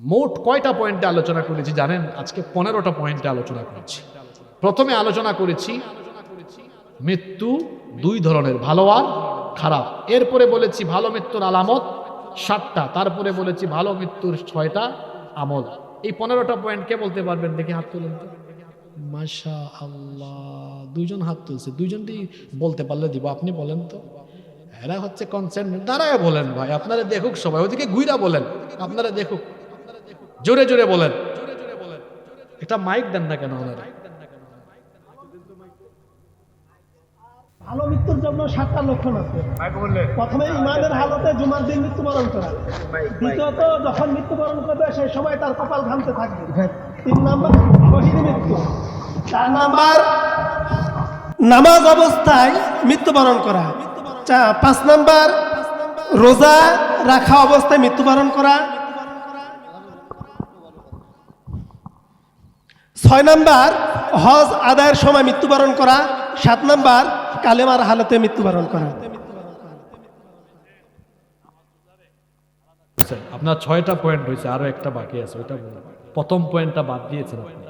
মোট কয়টা পয়েন্টে আলোচনা করেছি জানেন? আজকে পনেরোটা পয়েন্টে আলোচনা করেছি। প্রথমে আলোচনা করেছি, মৃত্যু দুই ধরনের, ভালো আর খারাপ। এরপরে বলেছি ভালো মৃত্যুর আলামত সাতটা, তারপরে বলেছি ভালো মৃত্যুর ছয়টা আমল। এই পনেরোটা পয়েন্ট কে বলতে পারবেন? দেখি হাত তুলেন তো। মাশা আল্লাহ দুইজন হাত তুলছে। দুইজনটি বলতে পারলে দিব, আপনি বলেন তো। এরা হচ্ছে কনসেন্ট দাঁড়ায় বলেন ভাই, আপনারা দেখুক সবাই। ওদিকে গুইরা বলেন, আপনারা দেখুক। জোরে জোরে বলেন। এটা মাইক দেন না কেন ওনারা? ভালো মৃত্যুর জন্য সাতটা লক্ষণ আছে। প্রথমে ইমানের হালতে জুমার দিন মৃত্যুবরণ করা। দ্বিতীয়ত যখন মৃত্যুবরণ করবে সেই সময় তার কপাল ঘামতে থাকবে। তিন নাম্বার শহীদ মৃত্যু। চার নাম্বার নামাজ অবস্থায় মৃত্যুবরণ করা। চা- পাঁচ নাম্বার রোজা রাখা অবস্থায় মৃত্যুবরণ করা। ছয় নাম্বার হজ আদায়ের সময় মৃত্যুবরণ করা। সাত নাম্বার কালেমার হালতে মৃত্যুবরণ করা। আচ্ছা, আপনার ছয়টা পয়েন্ট হয়েছে আরও একটা বাকি আছে ওইটা প্রথম পয়েন্টটা বাদ দিয়েছেন আপনি।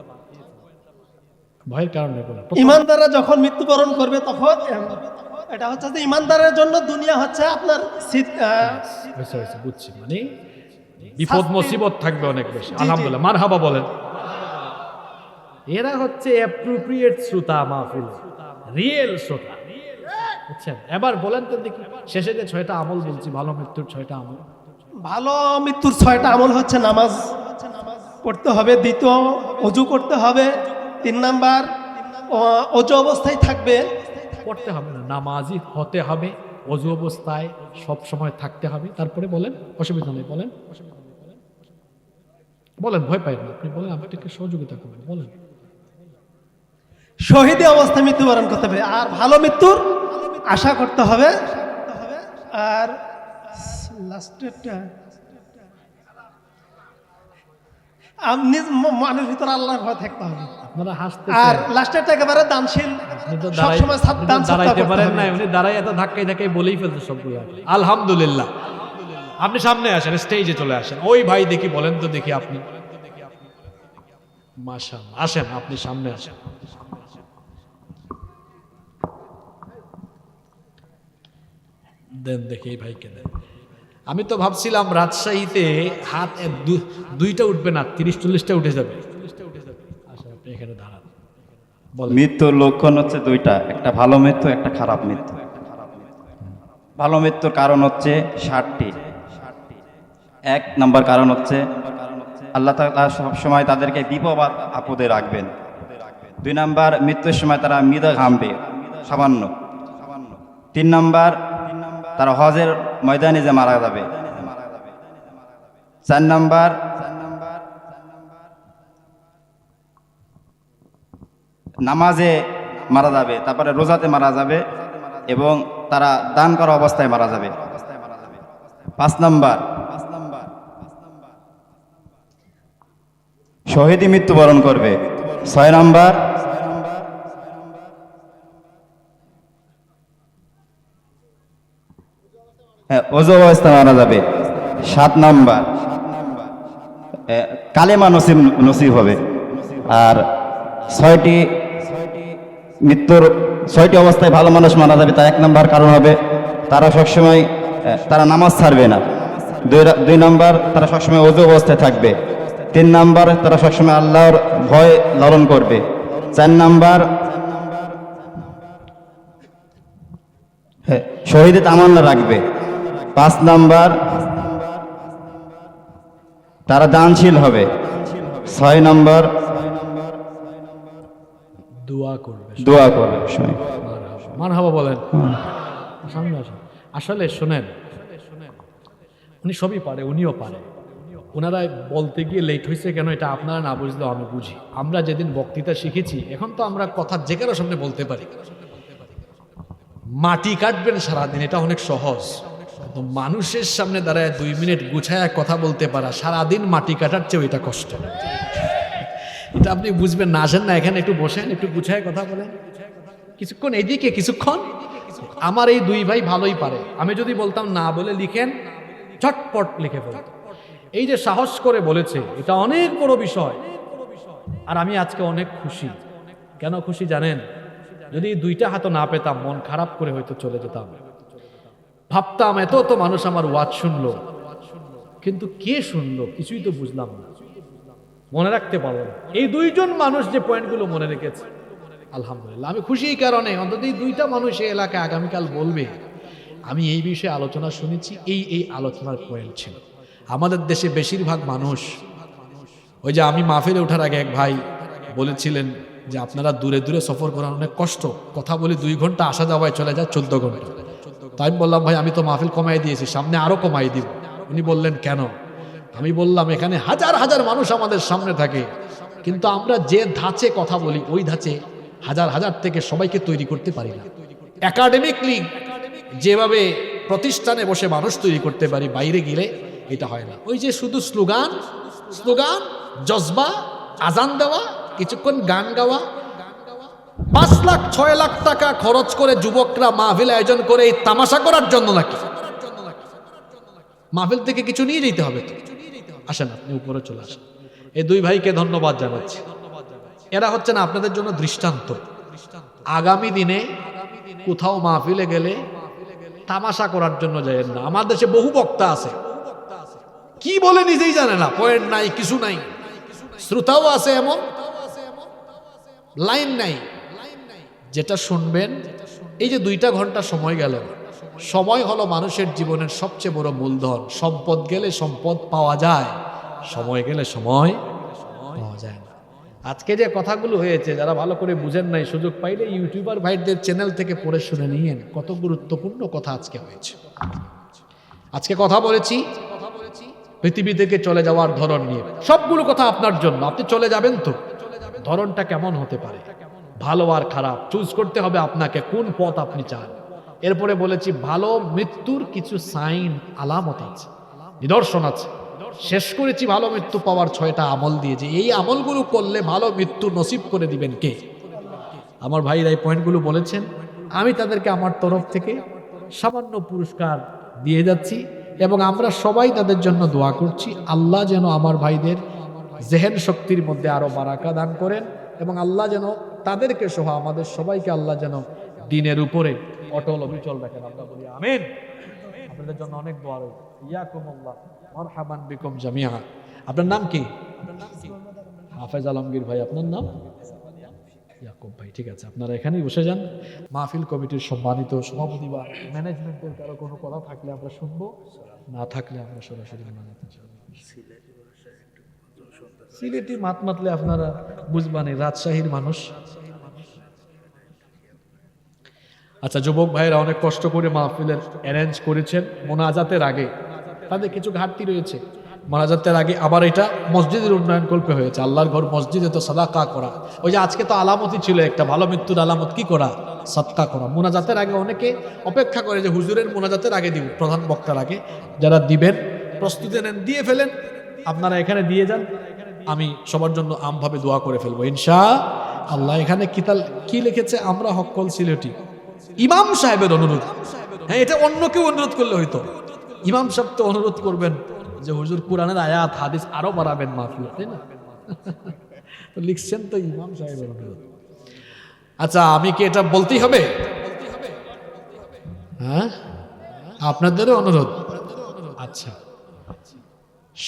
ভয়ের কারণে ইমানদাররা যখন মৃত্যুবরণ করবে তখন এটা হচ্ছে যে ইমানদারের জন্য দুনিয়া হচ্ছে আপনার হয়েছে, হয়েছে, বুঝছি। মানে বিপদ মুসিবত থাকবে অনেক বেশি। আলহামদুলিল্লাহ মার হাবা বলেন। এরা হচ্ছে অ্যাপ্রোপ্রিয়েট শ্রোতা মাহফিল রিয়েল শ্রোতা। বুঝছেন? এবার বলেন তো দেখি শেষে যে ছয়টা আমল বলছি ভালো মৃত্যুর ছয়টা আমল। ভালো মৃত্যুর ছয়টা আমল হচ্ছে নামাজ। পড়তে হবে দ্বিতীয় অজু করতে হবে তিন নাম্বার অজু অবস্থায় থাকবে। পড়তে হবে না নামাজি হতে হবে অজু অবস্থায় সব সময় থাকতে হবে। তারপরে বলেন অসুবিধা নেই বলেন। বলেন ভয় পাই না আপনি বলেন আপনাকে সহযোগিতা করবেন বলেন। শহীদী অবস্থায় মৃত্যুবরণ করতে হবে। আর ভালো মৃত্যুর আশা করতে হবে। আর লাস্টেরটা আপনি মানুষ ভিতরে আল্লাহর ভয় থাকতে হবে। আর লাস্টেরটা একেবারে দানশীল। আপনি তো দাঁড়াই সবসময় সাব- আপনি তো দান দাঁড়াইতে পারেন না উনি দাঁড়াই এত ধাক্কাই ধাক্কাই বলেই সবগুলো। আলহামদুলিল্লাহ। আপনি সামনে আসেন স্টেজে চলে আসেন। ওই ভাই দেখি বলেন তো দেখি আপনি। আসেন আপনি সামনে আসেন। দেন দেখি এই ভাইকে দেন। আমি তো ভাবছিলাম রাজশাহীতে হাত দুইটা উঠবে না, তিরিশ চল্লিশটা উঠে যাবে। আচ্ছা এখানে দাঁড়ান। মৃত্যুর লক্ষণ হচ্ছে দুইটা, একটা ভালো মৃত্যু, একটা খারাপ মৃত্যু। ভালো মৃত্যুর কারণ হচ্ছে ষাটটি। এক নাম্বার কারণ হচ্ছে আল্লাহ তাআলা সবসময় তাদেরকে বিপদ আপদে রাখবেন। দুই নাম্বার, মৃত্যুর সময় তারা মৃদা ঘামবে সামান্য। তিন নাম্বার তারা হজের ময়দানে যে মারা যাবে। চার নম্বর। নামাজে মারা যাবে, তারপরে রোজাতে মারা যাবে এবং তারা দান করা অবস্থায় মারা যাবে। পাঁচ নম্বর। শহীদই মৃত্যুবরণ করবে। ছয় নাম্বার। হ্যাঁ ওজো অবস্থায় মারা যাবে। সাত নাম্বার। কালেমা নসিব নসিব হবে। আর ছয়টি মৃত্যুর ছয়টি অবস্থায় ভালো মানুষ মারা যাবে, তার এক নম্বর কারণ হবে তারা সবসময় তারা নামাজ ছাড়বে না। দুই রা- দুই নম্বর, তারা সবসময় অজু অবস্থায় থাকবে। তিন নম্বর, তারা সবসময় আল্লাহর ভয় লালন করবে। চার নাম্বার হ্যাঁ শহীদে তামান্না রাখবে। পাঁচ নাম্বার তারা দানশীল হবে। ছয় নম্বর দোয়া করবে দোয়া করবে মান হাবা বলেন। সামনে আসেন। আসলে শোনেন উনি সবই পারে উনিও পারে। ওনারা বলতে গিয়ে লেট হয়েছে কেন এটা আপনারা না বুঝলেও আমি বুঝি। আমরা যেদিন বক্তৃতা শিখেছি এখন তো আমরা কথা যে কারও সামনে বলতে পারি। মাটি কাটবেন সারাদিন এটা অনেক সহজ। কিন্তু মানুষের সামনে দাঁড়ায় দুই মিনিট গুছায় কথা বলতে পারা, সারাদিন মাটি কাটার চেয়েও এটা কষ্ট। এটা আপনি বুঝবেন না, আসেন না এখানে একটু বসেন, একটু গুছায় কথা বলেন। কিছুক্ষণ এদিকে, কিছুক্ষণ? আমার এই দুই ভাই ভালোই পারে। আমি যদি বলতাম না বলে লিখেন চটপট লিখে ফেলত এই যে সাহস করে বলেছে, এটা অনেক বড় বিষয়। আর আমি আজকে অনেক খুশি। কেন খুশি জানেন? যদি দুইটা হাত না পেতাম, মন খারাপ করে হয়তো চলে যেতাম। ভাবতাম এত তো মানুষ আমার ওয়াজ শুনলো। কিন্তু কে শুনলো? কিছুই তো বুঝলাম না। মনে রাখতে পারব না। এই দুইজন মানুষ যে পয়েন্টগুলো মনে রেখেছে। আলহামদুলিল্লাহ। আমি খুশি কারণে। অন্তত এই দুইটা মানুষ এই এলাকায় আগামীকাল বলবে, আমি এই বিষয়ে আলোচনা শুনেছি। এই এই আলোচনার পয়েন্ট ছিল। আমাদের দেশে বেশিরভাগ মানুষ, ওই যে আমি মাহফিলে ওঠার আগে এক ভাই বলেছিলেন যে, আপনারা দূরে দূরে সফর করার অনেক কষ্ট। কথা বলি দুই ঘণ্টা আসা যাওয়ায় চলে যায়, চোদ্দ ঘণ্টা। তাই আমি বললাম, ভাই, আমি তো মাহফিল কমাই দিয়েছি, সামনে আরও কমাই দিব। উনি বললেন, কেন? আমি বললাম, এখানে হাজার হাজার মানুষ আমাদের সামনে থাকে, কিন্তু আমরা যে ধাঁচে কথা বলি, ওই ধাঁচে হাজার হাজার থেকে সবাইকে তৈরি করতে পারি না। একাডেমিকলি যেভাবে প্রতিষ্ঠানে বসে মানুষ তৈরি করতে পারি, বাইরে গেলে এটা হয় না। ওই যে শুধু স্লোগান স্লোগান, জজবা, আজান দেওয়া, কিছুক্ষণ গান গাওয়া পাঁচ লাখ, ছয় লাখ টাকা খরচ করে যুবকরা মাহফিল আয়োজন করে এই তামাশা করার জন্য নাকি? মাহফিল থেকে কিছু নিয়ে যেতে হবে আসেন আপনি উপরে চলে আসেন। এই দুই ভাইকে ধন্যবাদ জানাচ্ছি। এরা হচ্ছে না আপনাদের জন্য দৃষ্টান্ত। আগামী দিনে কোথাও মাহফিলে গেলে তামাশা করার জন্য যায়েন না। আমার দেশে বহু বক্তা আছে। কি বলে নিজেই জানে না। পয়েন্ট নাই, কিছু নাই। শ্রোতাও আছে এমন, লাইন নাই। যেটা শুনবেন, এই যে দুইটা ঘণ্টা সময় গেল। সময় হলো মানুষের জীবনের সবচেয়ে বড় মূলধন। সম্পদ গেলে সম্পদ পাওয়া যায়, সময় গেলে সময় পাওয়া যায় না। আজকে যে কথাগুলো হয়েছে, যারা ভালো করে বুঝেন নাই, সুযোগ পাইলে ইউটিউবার ভাইদের চ্যানেল থেকে পড়ে শুনে নিয়েন, কত গুরুত্বপূর্ণ কথা আজকে হয়েছে। আজকে কথা বলেছি, পৃথিবী থেকে চলে যাওয়ার ধরন নিয়ে। সবগুলো কথা আপনার জন্য, আপনি চলে যাবেন তো? ধরনটা কেমন হতে পারে? ভালো আর খারাপ। চুজ করতে হবে আপনাকে কোন পথ আপনি চান। এরপরে বলেছি, ভালো মৃত্যুর কিছু সাইন আলামত আছে। নিদর্শন আছে। শেষ করেছি, ভালো মৃত্যু পাওয়ার ছয়টা আমল দিয়ে যে এই আমলগুলো করলে ভালো মৃত্যু নসিব করে দিবেন কে? আমার ভাইরা এই পয়েন্টগুলো বলেছেন। আমি তাদেরকে আমার তরফ থেকে সামান্য পুরস্কার দিয়ে যাচ্ছি এবং আমরা সবাই তাদের জন্য দোয়া করছি। আল্লাহ যেন আমার ভাইদের জেহেন শক্তির মধ্যে আরও বারাকা দান করেন এবং আল্লাহ যেন তাদেরকে সহ আমাদের সবাইকে আল্লাহ যেন দিনের উপরে অটল অবিচল রাখেন আমরা বলি, আমিন। আপনাদের জন্য অনেক দোয়া রয়েছে ইয়াকুম আল্লাহ মারহাবান বিকুম জামিয়া আপনার নাম কি? হাফেজ আলমগীর ভাই, আপনার নাম? ইয়াকুব ভাই, ঠিক আছে, আপনারা এখানেই বসে যান। মাহফিল কমিটির সম্মানিত সভাপতি বা ম্যানেজমেন্টের কারও কোনো কথা থাকলে আমরা শুনব, না থাকলে আমরা সরাসরি সিলেটি মাত মাতলে আপনারা বুঝবানি রাজশাহীর মানুষ। আচ্ছা যুবক ভাইরা অনেক কষ্ট করে মাহফিলের অ্যারেঞ্জ করেছেন মোনাজাতের আগে। তাদের কিছু ঘাটতি রয়েছে। মোনাজাতের আগে আবার এটা মসজিদের উন্নয়ন কল্পে হয়েছে। আল্লাহর ঘর মসজিদে তো সাদাকা করা। ওই যে আজকে তো আলামতি ছিল একটা, ভালো মৃত্যুর আলামত কি করা? সাদকা করা। মোনাজাতের আগে অনেকে অপেক্ষা করে যে হুজুরের মোনাজাতের আগে দিব, প্রধান বক্তার আগে। যারা দিবেন, প্রস্তুতি নেন, দিয়ে ফেলেন। আপনারা এখানে দিয়ে যান। আমি সবার জন্য আমভাবে দোয়া করে ফেলব ইনশা আল্লাহ, এখানে কিতাল কি লিখেছে? আমরা হক্কল সিলেটি। ইমাম সাহেবের অনুরোধ। হ্যাঁ এটা অন্য কেউ অনুরোধ করলে হইতো। ইমাম সাহেব তো অনুরোধ করবেন যে, হুজুর, কোরআনের আয়াত, হাদিস আরও বাড়াবেন মাহফিল তাই না? লিখছেন তো ইমাম সাহেবের অনুরোধ। আচ্ছা আমি কি এটা বলতেই হবে? হ্যাঁ? আপনাদেরও অনুরোধ? আচ্ছা।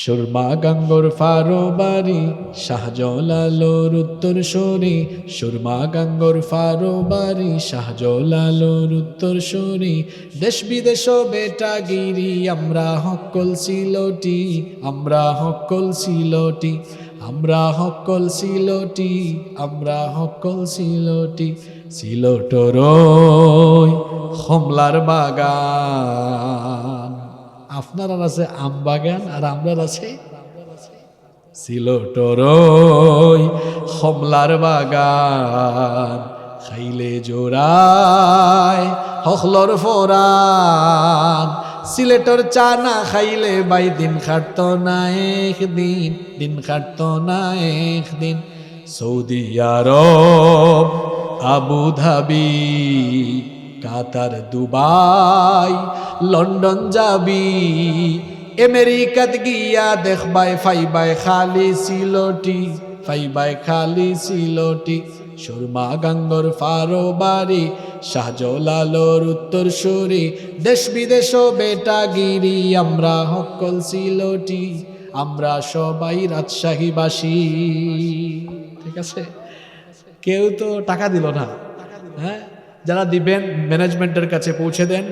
সুরমা গঙ্গর ফারো বাড়ি শাহজলালোর উত্তর সরি। সুরমা গঙ্গর ফারো বাড়ি শাহজলালোর উত্তর সরি। দেশ বিদেশ বেটা গিরি আমরা হকল সিলটি, আমরা হকল সিলটি, আমরা হকল সিলটি, আমরা হকল সিলটি। সিলটর হমলার বাগান। আপনার আছে আম বাগান আর আমরা আছে সিলটরই হমলার বাগান, খাইলে জোড়ায় হখলর ফোরান। সিলেটর চা না খাইলে বাই দিন খাটত না একদিন, দিন খাটত না একদিন। Saudi Arab Abu Dhabi Qatar Dubai, London যাবি। আমেরিকাত গিয়া দেখবাই ফাইবাই খালি সিলটি ফাইবাই খালি সিলটি। সুরমা গাঙ্গর ফারো বাড়ি, শাহজলালোর উত্তর সুরি। দেশ বিদেশ বেটাগিরি, আমরা হকল সিলটি, আমরা সবাই রাজশাহীবাসী। ঠিক আছে? কেউ তো টাকা দিল না হ্যাঁ? যারা দিবেন ম্যানেজমেন্টের কাছে পৌঁছে দেন।